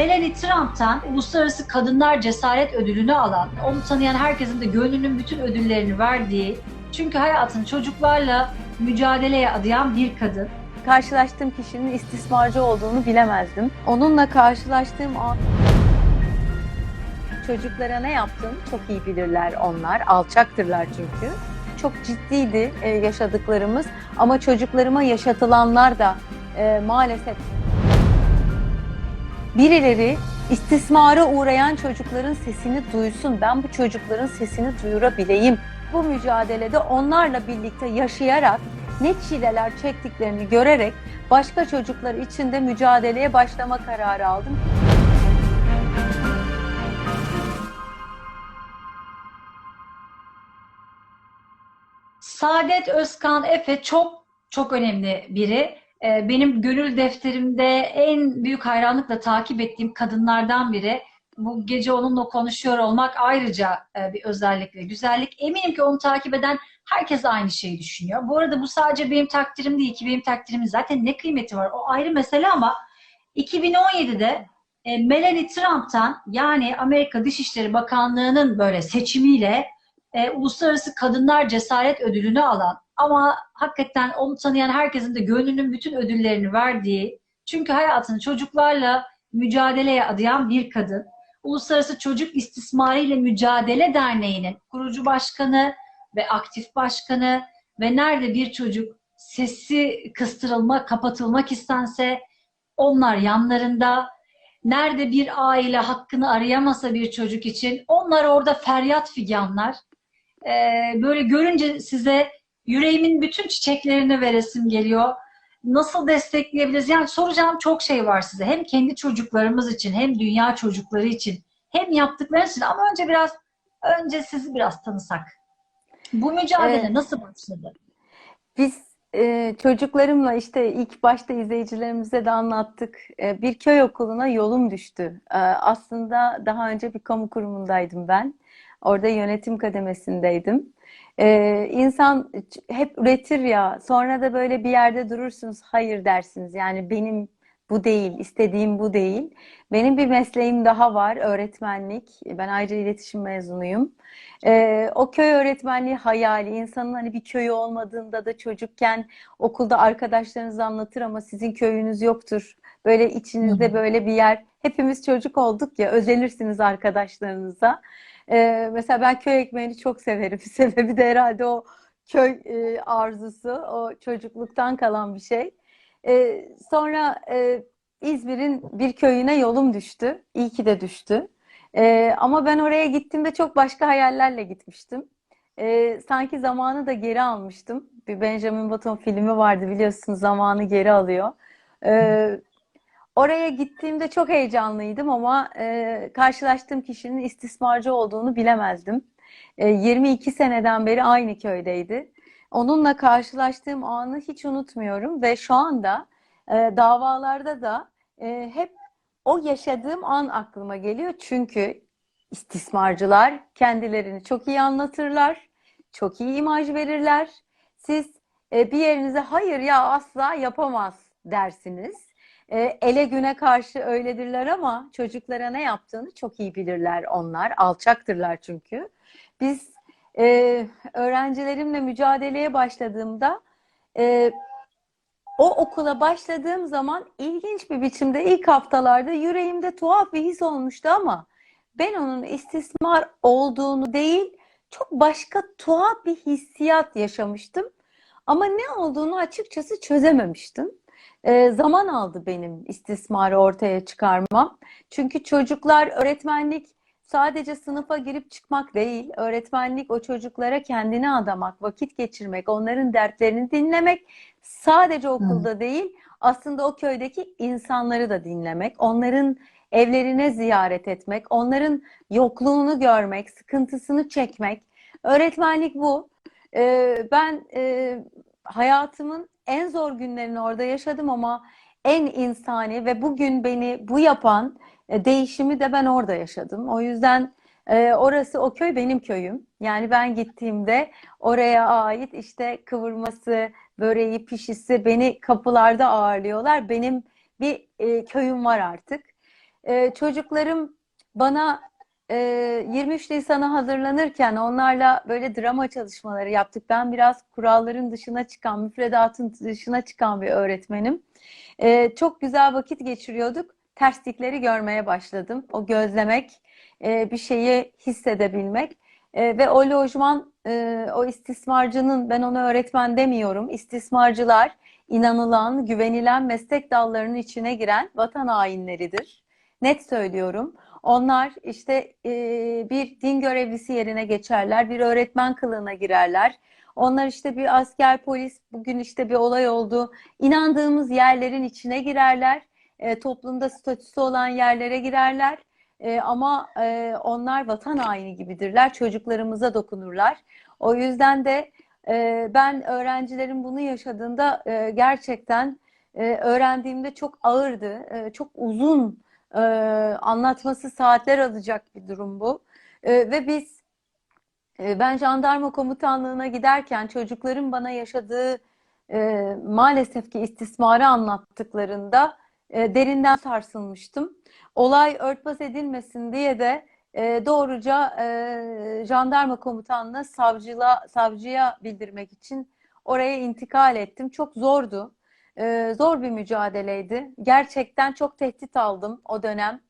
Melanie Trump'tan Uluslararası Kadınlar Cesaret Ödülünü alan, onu tanıyan herkesin de gönlünün bütün ödüllerini verdiği, çünkü hayatını çocuklarla mücadeleye adayan bir kadın. karşılaştığım kişinin istismarcı olduğunu bilemezdim. Onunla karşılaştığım an çocuklara ne yaptığını çok iyi bilirler onlar. Alçaktırlar çünkü. Çok ciddiydi e, yaşadıklarımız ama çocuklarıma yaşatılanlar da e, maalesef birileri istismara uğrayan çocukların sesini duysun. Ben bu çocukların sesini duyurabileyim. Bu mücadelede onlarla birlikte yaşayarak ne çileler çektiklerini görerek başka çocuklar için de mücadeleye başlama kararı aldım. Saadet Özkan Efe çok çok önemli biri. Ee, Benim gönül defterimde en büyük hayranlıkla takip ettiğim kadınlardan biri. Bu gece onunla konuşuyor olmak ayrıca e, bir özellik ve güzellik. Eminim ki onu takip eden herkes aynı şeyi düşünüyor. Bu arada bu sadece benim takdirim değil ki benim takdirimin zaten ne kıymeti var o ayrı mesele ama 2017'de e, Melanie Trump'tan yani Amerika Dışişleri Bakanlığı'nın böyle seçimiyle e, Uluslararası Kadınlar Cesaret Ödülünü alan ama hakikaten onu tanıyan herkesin de gönlünün bütün ödüllerini verdiği, çünkü hayatını çocuklarla mücadeleye adayan bir kadın. Uluslararası Çocuk İstismarı ile Mücadele Derneği'nin kurucu başkanı ve aktif başkanı ve nerede bir çocuk sesi kıstırılmak, kapatılmak istense onlar yanlarında. Nerede bir aile hakkını arayamasa bir çocuk için onlar orada feryat figanlar. Ee, böyle görünce size yüreğimin bütün çiçeklerini veresim geliyor. Nasıl destekleyebiliriz? Yani soracağım çok şey var size. Hem kendi çocuklarımız için, hem dünya çocukları için, hem yaptıklarınız için. Ama önce biraz, önce sizi biraz tanısak. Bu mücadele Evet. nasıl başladı? Biz e, çocuklarımla işte ilk başta izleyicilerimize de anlattık. E, bir köy okuluna yolum düştü. E, aslında daha önce bir kamu kurumundaydım ben. Orada yönetim kademesindeydim. E, insan hep üretir ya, sonra da böyle bir yerde durursunuz, hayır dersiniz. Yani benim bu değil, istediğim bu değil. Benim bir mesleğim daha var, öğretmenlik. Ben ayrıca iletişim mezunuyum. Ee, o köy öğretmenliği hayali, insanın hani bir köyü olmadığında da çocukken okulda arkadaşlarınız anlatır ama sizin köyünüz yoktur. Böyle içinizde böyle bir yer. Hepimiz çocuk olduk ya, özenirsiniz arkadaşlarınıza. Ee, mesela ben köy ekmeğini çok severim. Sebebi de herhalde o köy e, arzusu, o çocukluktan kalan bir şey. Ee, sonra e, İzmir'in bir köyüne yolum düştü. İyi ki de düştü. Ee, ama ben oraya gittiğimde çok başka hayallerle gitmiştim. Ee, sanki zamanı da geri almıştım. Bir Benjamin Button filmi vardı biliyorsunuz zamanı geri alıyor. Ee, oraya gittiğimde çok heyecanlıydım ama e, karşılaştığım kişinin istismarcı olduğunu bilemezdim. E, 22 seneden beri aynı köydeydi. Onunla karşılaştığım anı hiç unutmuyorum ve şu anda e, davalarda da e, hep o yaşadığım an aklıma geliyor. Çünkü istismarcılar kendilerini çok iyi anlatırlar, çok iyi imaj verirler. Siz e, bir yerinize hayır ya asla yapamaz dersiniz. E, ele güne karşı öyledirler ama çocuklara ne yaptığını çok iyi bilirler onlar. Alçaktırlar çünkü. Biz e, öğrencilerimle mücadeleye başladığımda e, o okula başladığım zaman ilginç bir biçimde ilk haftalarda yüreğimde tuhaf bir his olmuştu ama ben onun istismar olduğunu değil, çok başka tuhaf bir hissiyat yaşamıştım. Ama ne olduğunu açıkçası çözememiştim. Ee, zaman aldı benim istismarı ortaya çıkarmam. Çünkü çocuklar öğretmenlik sadece sınıfa girip çıkmak değil, öğretmenlik o çocuklara kendini adamak, vakit geçirmek, onların dertlerini dinlemek sadece okulda değil, aslında o köydeki insanları da dinlemek, onların evlerine ziyaret etmek, onların yokluğunu görmek, sıkıntısını çekmek. Öğretmenlik bu. Ee, ben e, hayatımın en zor günlerini orada yaşadım ama en insani ve bugün beni bu yapan e, değişimi de ben orada yaşadım. O yüzden e, orası o köy benim köyüm. Yani ben gittiğimde oraya ait işte kıvırması, böreği, pişisi beni kapılarda ağırlıyorlar. Benim bir e, köyüm var artık. çocuklarım bana 23 Nisan'a hazırlanırken onlarla böyle drama çalışmaları yaptık. Ben biraz kuralların dışına çıkan, müfredatın dışına çıkan bir öğretmenim. E, çok güzel vakit geçiriyorduk. Terslikleri görmeye başladım. O gözlemek, e, bir şeyi hissedebilmek. E, ve o lojman, e, o istismarcının, ben ona öğretmen demiyorum, istismarcılar, inanılan, güvenilen meslek dallarının içine giren vatan hainleridir. Net söylüyorum. Onlar işte e, bir din görevlisi yerine geçerler, bir öğretmen kılığına girerler. Onlar işte bir asker, polis, bugün işte bir olay oldu. İnandığımız yerlerin içine girerler. E, toplumda statüsü olan yerlere girerler. E, ama e, onlar vatan haini gibidirler. Çocuklarımıza dokunurlar. O yüzden de e, ben öğrencilerin bunu yaşadığında e, gerçekten e, öğrendiğimde çok ağırdı. E, çok uzun e, anlatması saatler alacak bir durum bu. E, ve biz e, ben jandarma komutanlığına giderken çocukların bana yaşadığı e, maalesef ki istismarı anlattıklarında e, derinden sarsılmıştım. Olay örtbas edilmesin diye de e, doğruca e, jandarma komutanlığına savcılığa, savcıya bildirmek için oraya intikal ettim. Çok zordu. E, zor bir mücadeleydi. Gerçekten çok tehdit aldım o dönem.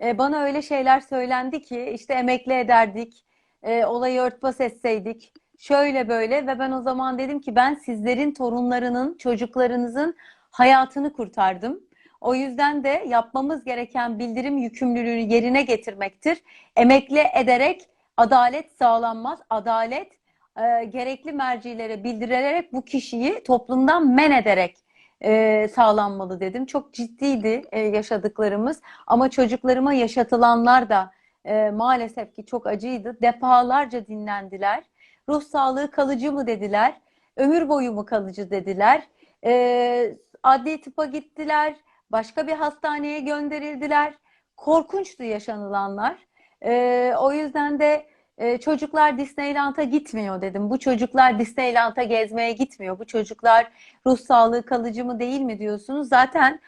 E, bana öyle şeyler söylendi ki işte emekli ederdik, e, olayı örtbas etseydik, şöyle böyle ve ben o zaman dedim ki ben sizlerin torunlarının, çocuklarınızın hayatını kurtardım. O yüzden de yapmamız gereken bildirim yükümlülüğünü yerine getirmektir. Emekli ederek adalet sağlanmaz. Adalet e, gerekli mercilere bildirilerek bu kişiyi toplumdan men ederek e, sağlanmalı dedim. Çok ciddiydi e, yaşadıklarımız ama çocuklarıma yaşatılanlar da e, maalesef ki çok acıydı. Defalarca dinlendiler. Ruh sağlığı kalıcı mı dediler. Ömür boyu mu kalıcı dediler. E, adli tıpa gittiler. Başka bir hastaneye gönderildiler. Korkunçtu yaşanılanlar. E, o yüzden de e, çocuklar Disneyland'a gitmiyor dedim. Bu çocuklar Disneyland'a gezmeye gitmiyor. Bu çocuklar ruh sağlığı kalıcı mı değil mi diyorsunuz. Zaten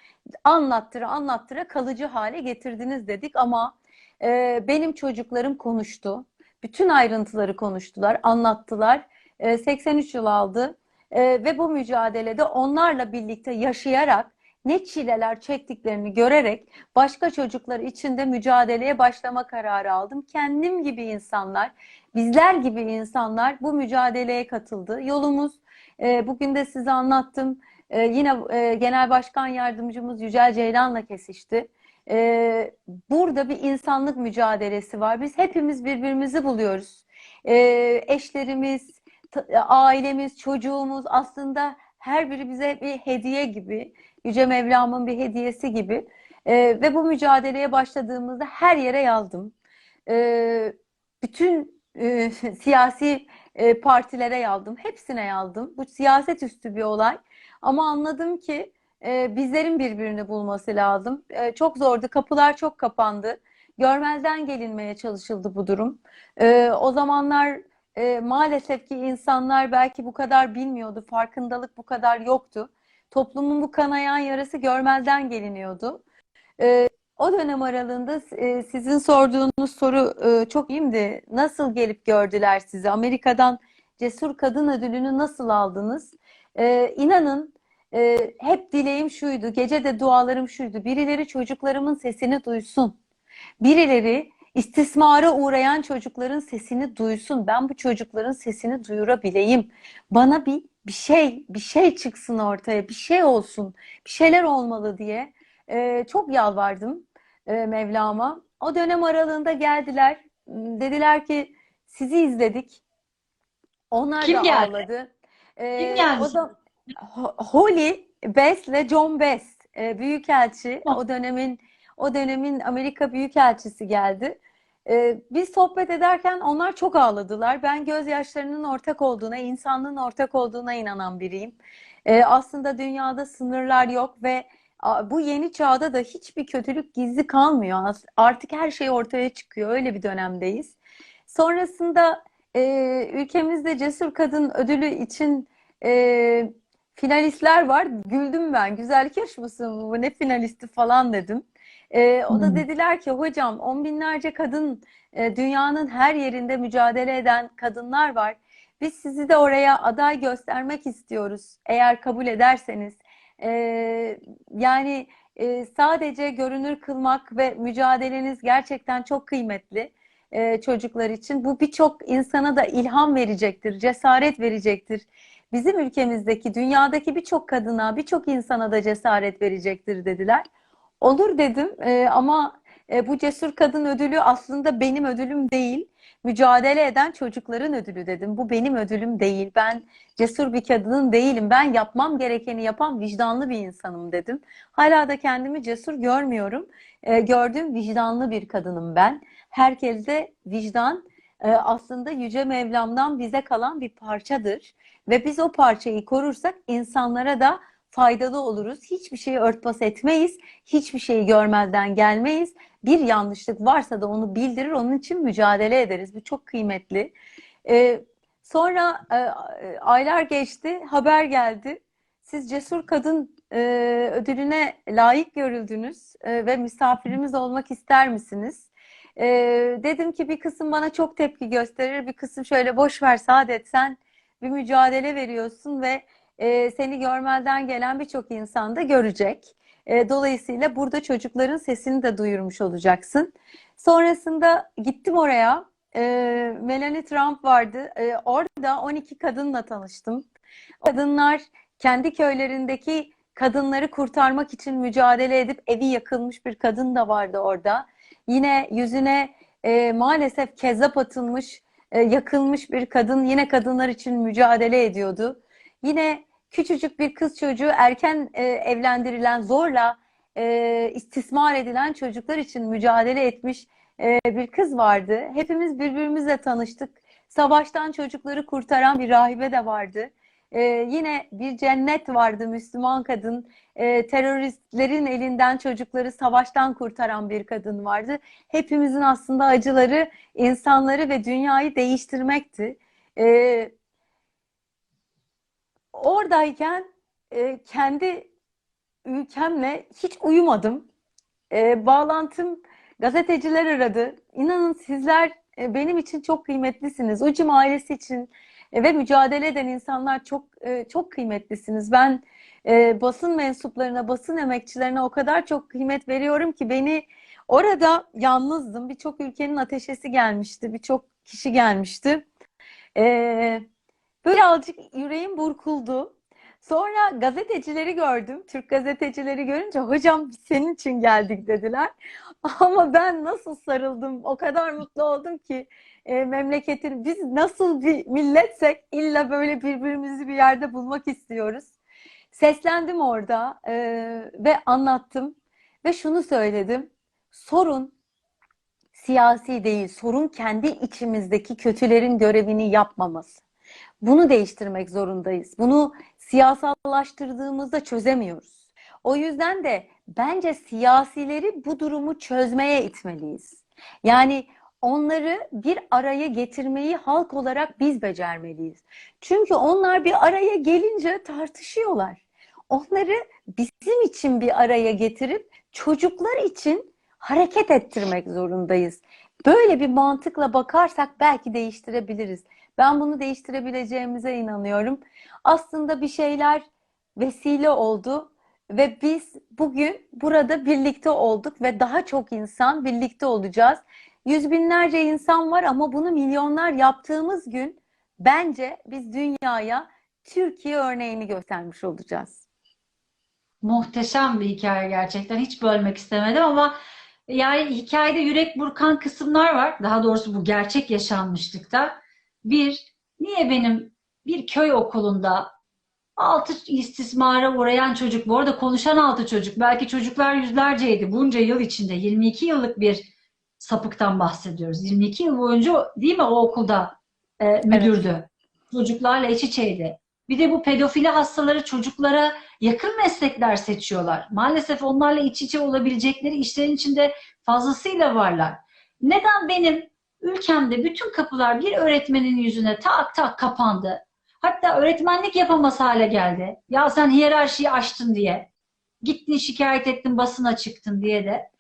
anlattıra anlattıra kalıcı hale getirdiniz dedik ama e, benim çocuklarım konuştu. Bütün ayrıntıları konuştular, anlattılar. E, 83 yıl aldı E, ve bu mücadelede onlarla birlikte yaşayarak ne çileler çektiklerini görerek başka çocuklar için de mücadeleye başlama kararı aldım. Kendim gibi insanlar, bizler gibi insanlar bu mücadeleye katıldı. Yolumuz e, bugün de size anlattım. E, yine e, Genel Başkan Yardımcımız Yücel Ceylan'la kesişti. E, burada bir insanlık mücadelesi var. Biz hepimiz birbirimizi buluyoruz. E, eşlerimiz, ailemiz, çocuğumuz aslında her biri bize bir hediye gibi. Yüce Mevlam'ın bir hediyesi gibi. E, ve bu mücadeleye başladığımızda her yere yazdım. E, bütün e, siyasi e, partilere yazdım. Hepsine yazdım. Bu siyaset üstü bir olay. Ama anladım ki e, bizlerin birbirini bulması lazım. E, çok zordu. Kapılar çok kapandı. Görmezden gelinmeye çalışıldı bu durum. E, o zamanlar e, maalesef ki insanlar belki bu kadar bilmiyordu. Farkındalık bu kadar yoktu toplumun bu kanayan yarası görmezden geliniyordu. E, o dönem aralığında e, sizin sorduğunuz soru e, çok iyiydi. Nasıl gelip gördüler sizi? Amerika'dan Cesur Kadın Ödülünü nasıl aldınız? E, inanın e, hep dileğim şuydu, gece de dualarım şuydu. Birileri çocuklarımın sesini duysun. Birileri istismara uğrayan çocukların sesini duysun. Ben bu çocukların sesini duyurabileyim. Bana bir bir şey bir şey çıksın ortaya, bir şey olsun, bir şeyler olmalı diye e, çok yalvardım e, Mevlam'a. O dönem aralığında geldiler. Dediler ki sizi izledik. Onlar Kim da geldi? ağladı. E, Kim geldi? O da Holly Best ile John Best e, büyükelçi. O dönemin o dönemin Amerika büyükelçisi geldi. Ee, biz sohbet ederken onlar çok ağladılar. Ben gözyaşlarının ortak olduğuna, insanlığın ortak olduğuna inanan biriyim. Ee, aslında dünyada sınırlar yok ve bu yeni çağda da hiçbir kötülük gizli kalmıyor. Artık her şey ortaya çıkıyor. Öyle bir dönemdeyiz. Sonrasında e, ülkemizde Cesur Kadın Ödülü için e, finalistler var. Güldüm ben. Güzellik yarışması mı? Ne finalisti falan dedim. Ee, o da Hmm. dediler ki hocam on binlerce kadın e, dünyanın her yerinde mücadele eden kadınlar var. Biz sizi de oraya aday göstermek istiyoruz eğer kabul ederseniz. Ee, yani e, sadece görünür kılmak ve mücadeleniz gerçekten çok kıymetli e, çocuklar için. Bu birçok insana da ilham verecektir, cesaret verecektir. Bizim ülkemizdeki, dünyadaki birçok kadına, birçok insana da cesaret verecektir dediler. Olur dedim e, ama e, bu cesur kadın ödülü aslında benim ödülüm değil. Mücadele eden çocukların ödülü dedim. Bu benim ödülüm değil. Ben cesur bir kadının değilim. Ben yapmam gerekeni yapan vicdanlı bir insanım dedim. Hala da kendimi cesur görmüyorum. E, gördüğüm vicdanlı bir kadınım ben. Herkeste vicdan e, aslında Yüce Mevlam'dan bize kalan bir parçadır. Ve biz o parçayı korursak insanlara da faydalı oluruz. Hiçbir şeyi örtbas etmeyiz. Hiçbir şeyi görmezden gelmeyiz. Bir yanlışlık varsa da onu bildirir, onun için mücadele ederiz. Bu çok kıymetli. Ee, sonra e, aylar geçti, haber geldi. Siz Cesur Kadın e, ödülüne layık görüldünüz e, ve misafirimiz olmak ister misiniz? E, dedim ki bir kısım bana çok tepki gösterir, bir kısım şöyle boş ver Saadet sen bir mücadele veriyorsun ve e, seni görmezden gelen birçok insan da görecek. E, dolayısıyla burada çocukların sesini de duyurmuş olacaksın. Sonrasında gittim oraya. E, Melanie Trump vardı. E, orada 12 kadınla tanıştım. O kadınlar kendi köylerindeki kadınları kurtarmak için mücadele edip evi yakılmış bir kadın da vardı orada. Yine yüzüne e, maalesef kezzap atılmış, e, yakılmış bir kadın yine kadınlar için mücadele ediyordu. Yine küçücük bir kız çocuğu erken e, evlendirilen, zorla e, istismar edilen çocuklar için mücadele etmiş e, bir kız vardı. Hepimiz birbirimizle tanıştık. Savaştan çocukları kurtaran bir rahibe de vardı. E, yine bir cennet vardı Müslüman kadın. E, teröristlerin elinden çocukları savaştan kurtaran bir kadın vardı. Hepimizin aslında acıları insanları ve dünyayı değiştirmekti. E, oradayken e, kendi ülkemle hiç uyumadım. E, bağlantım gazeteciler aradı. İnanın sizler e, benim için çok kıymetlisiniz. Ucum ailesi için e, ve mücadele eden insanlar çok e, çok kıymetlisiniz. Ben e, basın mensuplarına, basın emekçilerine o kadar çok kıymet veriyorum ki beni orada yalnızdım. Birçok ülkenin ateşesi gelmişti, birçok kişi gelmişti. E, birazcık yüreğim burkuldu. Sonra gazetecileri gördüm. Türk gazetecileri görünce hocam senin için geldik dediler. Ama ben nasıl sarıldım, o kadar mutlu oldum ki e, memleketin biz nasıl bir milletsek illa böyle birbirimizi bir yerde bulmak istiyoruz. Seslendim orada e, ve anlattım ve şunu söyledim. Sorun siyasi değil, sorun kendi içimizdeki kötülerin görevini yapmaması. Bunu değiştirmek zorundayız. Bunu siyasallaştırdığımızda çözemiyoruz. O yüzden de bence siyasileri bu durumu çözmeye itmeliyiz. Yani onları bir araya getirmeyi halk olarak biz becermeliyiz. Çünkü onlar bir araya gelince tartışıyorlar. Onları bizim için bir araya getirip çocuklar için hareket ettirmek zorundayız. Böyle bir mantıkla bakarsak belki değiştirebiliriz. Ben bunu değiştirebileceğimize inanıyorum. Aslında bir şeyler vesile oldu ve biz bugün burada birlikte olduk ve daha çok insan birlikte olacağız. Yüz binlerce insan var ama bunu milyonlar yaptığımız gün bence biz dünyaya Türkiye örneğini göstermiş olacağız. Muhteşem bir hikaye gerçekten. Hiç bölmek istemedim ama yani hikayede yürek burkan kısımlar var. Daha doğrusu bu gerçek yaşanmışlıkta. Bir, niye benim bir köy okulunda altı istismara uğrayan çocuk, bu arada konuşan altı çocuk, belki çocuklar yüzlerceydi bunca yıl içinde, 22 yıllık bir sapıktan bahsediyoruz. 22 yıl boyunca değil mi o okulda e, müdürdü. Çocuklarla iç içeydi. Bir de bu pedofili hastaları çocuklara yakın meslekler seçiyorlar. Maalesef onlarla iç içe olabilecekleri işlerin içinde fazlasıyla varlar. Neden benim ülkemde bütün kapılar bir öğretmenin yüzüne tak tak kapandı? Hatta öğretmenlik yapamaz hale geldi. Ya sen hiyerarşiyi aştın diye. Gittin şikayet ettin basına çıktın diye de.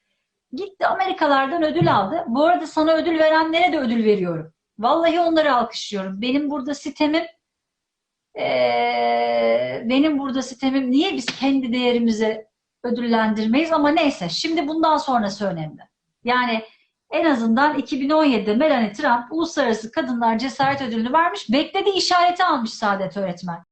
Gitti Amerikalardan ödül aldı. Bu arada sana ödül verenlere de ödül veriyorum. Vallahi onları alkışlıyorum. Benim burada sitemim eee, benim burada sitemim niye biz kendi değerimizi ödüllendirmeyiz ama neyse şimdi bundan sonrası önemli. Yani en azından 2017'de Melanie Trump Uluslararası Kadınlar Cesaret Ödülünü vermiş. Beklediği işareti almış Saadet Öğretmen.